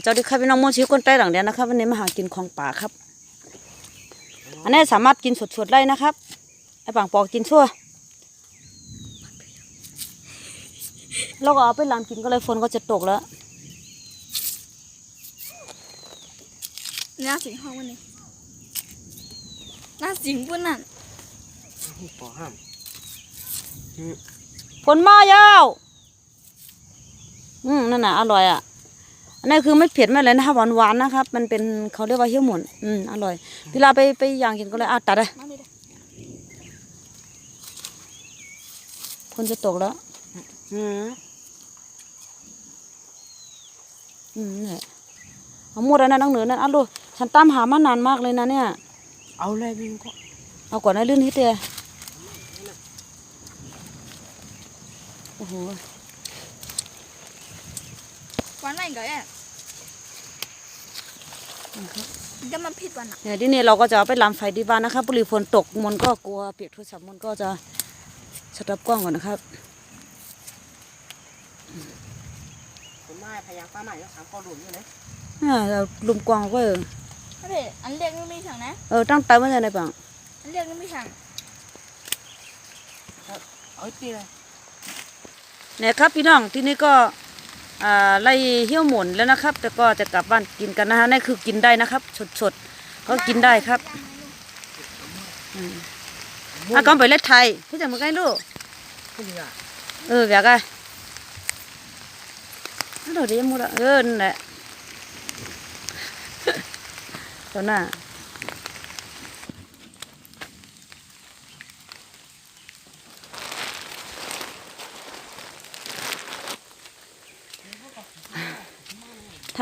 เจ้าดีครับพี่น้องมวนชีคนใต้หลังเดียนะครับวันนี้มาหากินของป่าครับ อันนี้สามารถกินสดๆได้นะครับไอ้ปังปอกกินชั่วแล้วก็เอาไปลามกินก็เลยฝนก็จะตกแล้วหน้าสิงห้องวันนี้หน้าสิงปุ่นนั่นปอห้ามฝนมายาวอืมนั่นน่ะอร่อยอะ อันนี้คือไม่เผ็ดไม่อะไรนะครับหวานๆนะครับ มันเป็นเขาเรียกว่าเหี้ยวหมุนอืมอร่อย เวลาไปไปย่างกินก็เลยอะตัดเลยมาเลยเด้อฝนจะตกแล้วอืมอืมนี่นแหละเอาหมดแล้วนะนังเหนือนั่นอะดูฉันตามหามานานมากเลยนะเนี่ย เอาเลยวิ่งก็เอาก่อนนะลื่นนิดเดียวโอ้โห วันไหนก็แอบจะมาผิดวันอะเนี่ยที่นี่เราก็จะเอาไปลามไฟที่บ้านนะครับปุรีฝนตกมันก็กลัวเปียกโทรศัพท์มันก็จะสต็อปกล้องก่อนนะครับผมมาพยายามป้าใหม่ก็สามข้อหลุมอยู่นะอ่าเราลุมกวางไว้เออมาเลยอันเรียกนี่ไม่ถังนะเออตั้งตาไว้ในไหนบ้างอันเรียกนี่ไม่ถังเอาตีเลยเนี่ยครับพี่น้องที่นี่ก็อ่า ไล่เหี้ยวหมุนแล้วนะครับ แต่ก็จะกลับบ้านกินกันนะฮะนี่คือกินได้นะครับสดๆก็กินได้ครับอะก็ไปเล่นไทยพี่จะมาใกล้ลูกเออแบบไงนั่นเราเดี๋ยวมุดอะเออนั่นแหละตอนน่ะ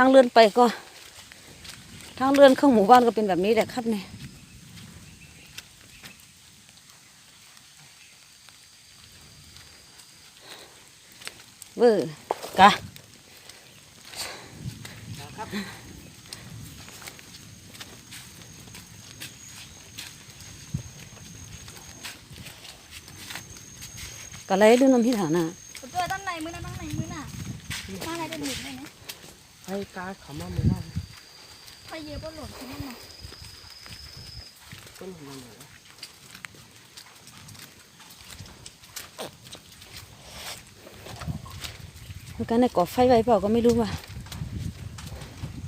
างเลื่อนไปก็ ทางเลื่อนเข้าหมู่บ้านก็เป็นแบบนี้แหละครับเนี่ยเวอร์กะกะไรเรื่องน้ำพิธาน่ะตัวตั้งในมือนะตั้ง ให้กาเขามามือบ้านไฟเยอะบนหล่นที่นั่นน่ะต้นหัวหนูแล้วกันในก่อไฟไว้เปล่าก็ไม่รู้ว่ะ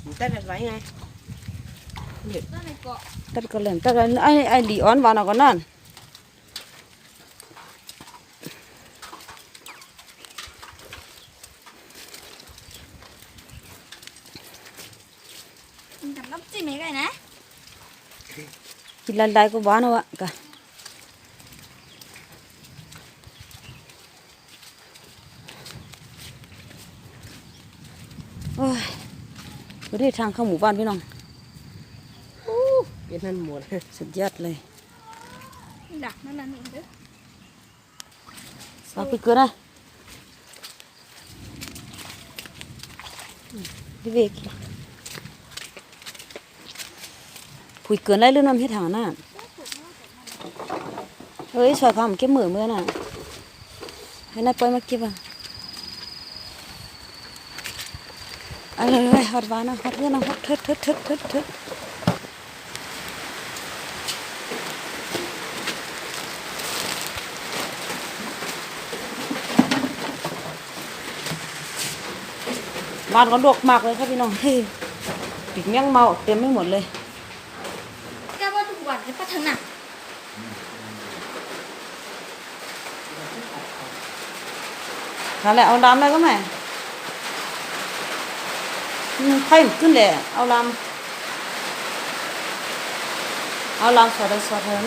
มันได้แบบไรไงตั้งในเกาะตัดก็เล่นตัดก็ไอ้ไอ้หลีออนวานเอาก็นั่นมันกับน้ำจิ้มยังไงนะ กินละลายก็หวานเอาอะกะโอ้ยไปได้ทาง เข้าหมู่บ้านพี่น้องเป็นนั่นหมดสุดยอดเลยดักนั่นน่ะนี่เด้อเอาไปเกลือนะดิเวก ผุยเกินได้เรื่องน้ำเฮ็ดหาน่ะเฮ้ยสวยความเก็บมือเมื่อน่ะให้นายปล่อยมาเก็บอะเอาเลยฮอดวานะฮอดเพื่อนนะฮอดเถิดเถิดเถิดเถิดเถิดบ้านก็ลวกมากเลยครับพี่น้องเฮ้ยปีกเมี่ยงเมาเต็มไม่หมดเลย กว่าทุกวันจะพัฒนานั่นแหละเอาลำได้ก็ไหมอืมไข่มันขึ้นเลยเอาลำเอาลำสอดเลยสอดเลย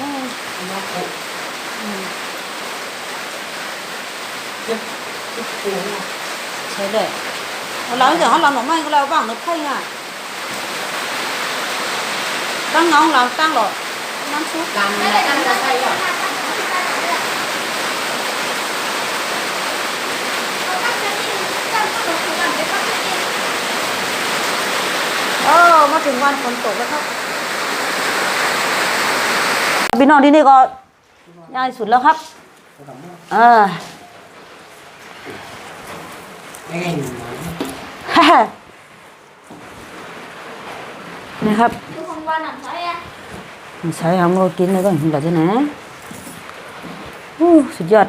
นะอืมใช่เลยเอาลำเดี๋ยวเขาลำหน่อไม้ก็แล้วบ้างเนื้อไข่อะตั้งเงาลำตั้งหรอน้ำซุปการอะไรกันจะใช่หรอเออมาถึงวันฝนตกแล้วครับพี่น้องที่นี่ก็ง่ายสุดแล้วครับเออไม่ไงหนูฮ่าฮ่านะครับ ทุกคนว่าหนังใช่อะ ใช้ของเรากินเลยก็เห็นแบบนี้นะอู้สุดยอด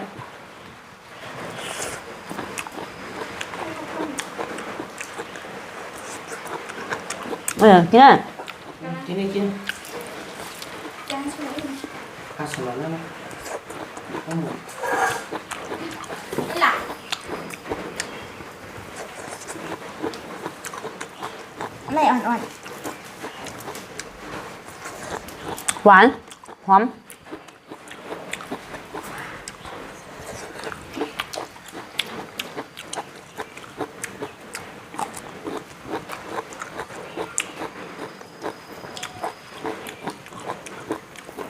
เออกินอะกินนี่กินยังสวยอยู่ข้าวสวยแล้วนะข้าวหมูนี่หล่ะอะไรอ่อน หวาน หอม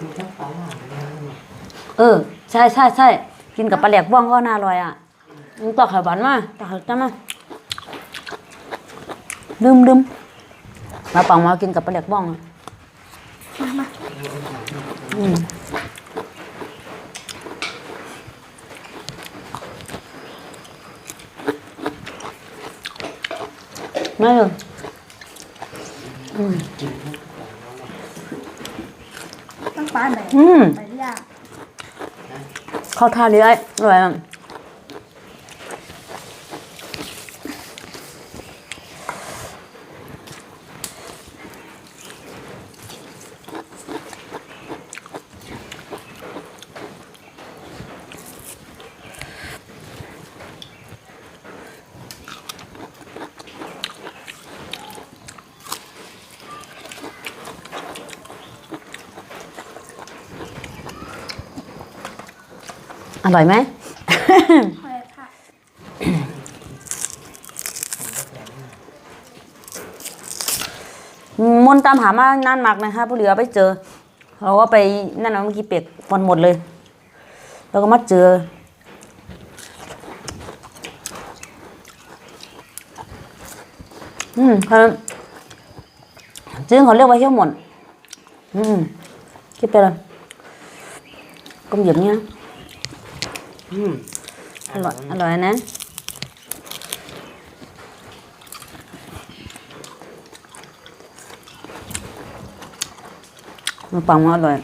มีทั้งปลาหลาดแล้วเนี่ยเออ ใช่ใช่ใช่กินกับปลาแหลกบ้องก็น่าอร่อยอะมึงต่อไข่หวานมาต่อไข่จ้ามาลืมลืมมาปังมากินกับปลาแหลกบ้องอะ มามา ไม่เลยอืมต้องปลาไหนอืม ไปหรือยังเข้าท่าเลยไอ้อร่อยอะ อร่อยไหมหอยค่ะมนตามหามานานมากนะคะผู้เหลือไปเจอ เราก็ไปนั่นนะเมื่อกี้เปียกฟอนหมดเลยแล้วก็มาเจอ อืมเขาจึงเขาเรียกว่าเหี้ยวหมดอืมคิดไปเลยก้มเหยียบเนี้ย อืมอร่อยอร่อยนะมันปังมาอร่อย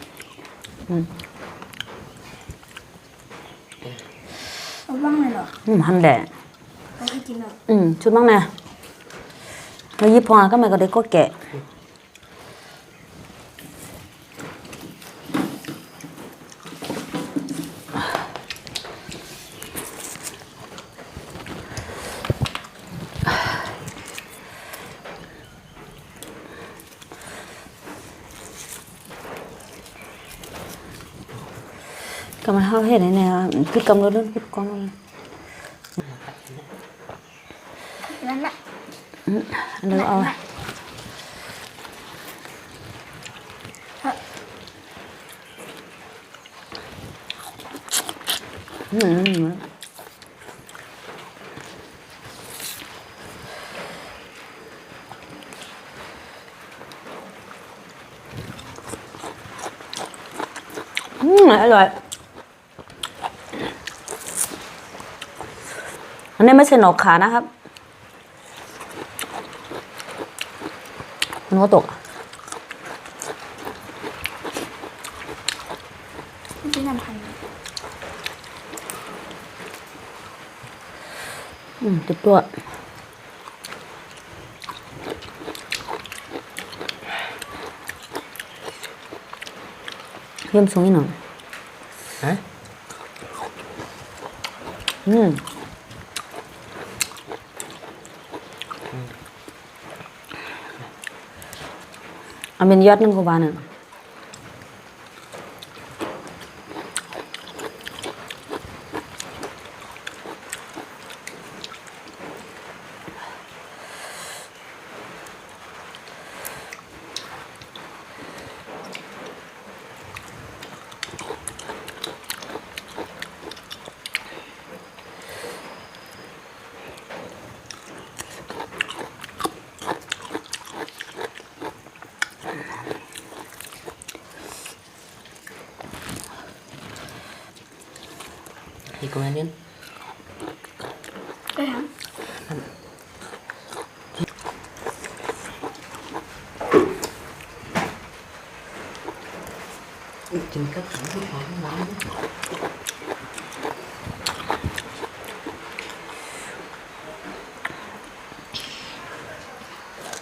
เอาบ้างเลยเหรอ อืมหันแหละเขาให้กินเหรออืมชุดบ้างนะแล้วยิบพอก็ไม่ก็ได้ก็แกะ ก็มาเข้าเห็นเนี่ยคิดกำลังเรื่ องคิดกำลังนั่นแหละอันนี้เอาอืมอืมอร่อยอันนี้ไม่ใช่หนอกขานะครับมันก็ตกอะไม่ใช่น้ำพันธุ์อืมติดตัวเยี่ยมสูงอีกหน่อยฮะอืม เอา comment yun. Kaya? Chừng cắt thẳng cái phải nó lại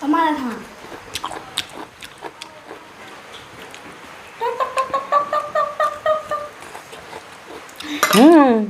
Ông ăn thằng Mmm.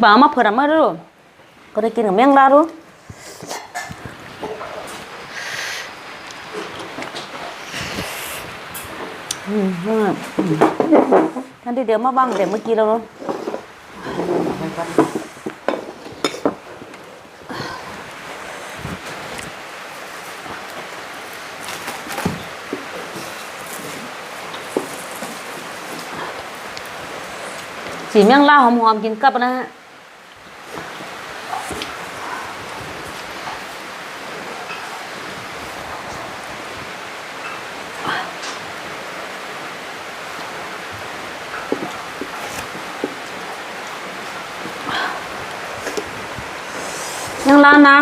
ไอ้บ่ามาเผื่อมาดูก็ได้กินกับแมงดาดูอืมอืมท่านที่เดี๋ยวมาบ้างเดี๋ยวเมื่อกี้แล้วเนาะสีแมงล่าหอมๆกินกับนะฮะ ยังร้านนะ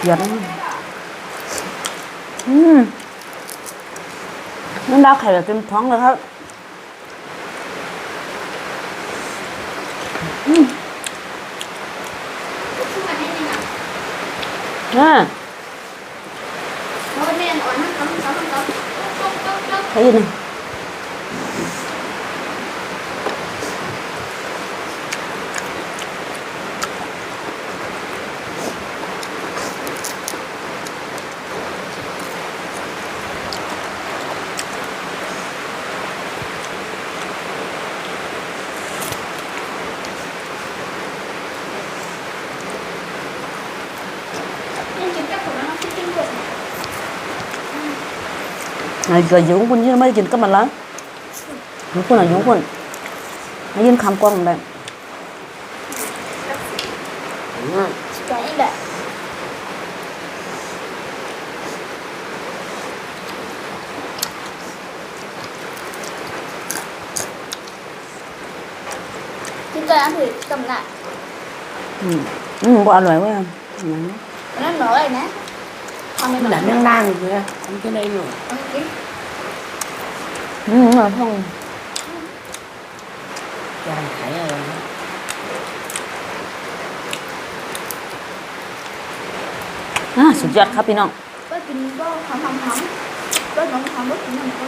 อืมหวานให้ไม่ว่าให้หยอดอืมน้ำดาวไข่แบบเต็มท้องเลยครับคืออันนี้นี่นะอ่าเพราะว่าแม่อ่อนทั้งเขาทั้งเขาทั้งเขาต๊อกต๊อกต๊อกใช่ยังไงยังกินกับผมแล้วที่กินกบ ไอ้เกยอยู่คุณยืนไม่ได้กินก็มันละอยู่คุณอะอยู่คุณไอ้ยืนคำกว้างได้อืมสวยแบบกินตัวนั้นถื อกำลังอืมอืมบ่อร่อยเว้ยอืมนั่นหน่อยนะทำไม่มันได้หนังนั่งๆเลยทำที่ไหนหนูอืมอร่อยท้องจานขายอะไรนะอ่าสุดยอดครับพี่น้อง ก็กินก็ทำทำทำก็น้องทำก็กินน้ำก็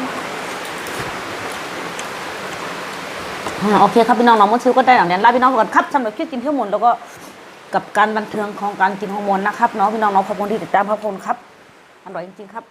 อ่าโอเคครับพี่น้องน้องมดชิวก็ได้หลังเรียนลาพี่น้องไปก่อนครับสำหรับคลิปกินเที่ยวหมุนแล้วก็กับการบันเทิงของการกินฮอร์โมนนะครับเนาะพี่น้องเนาะขอบคุณที่ติดตามขอบคุณครับอร่อยจริงๆครับ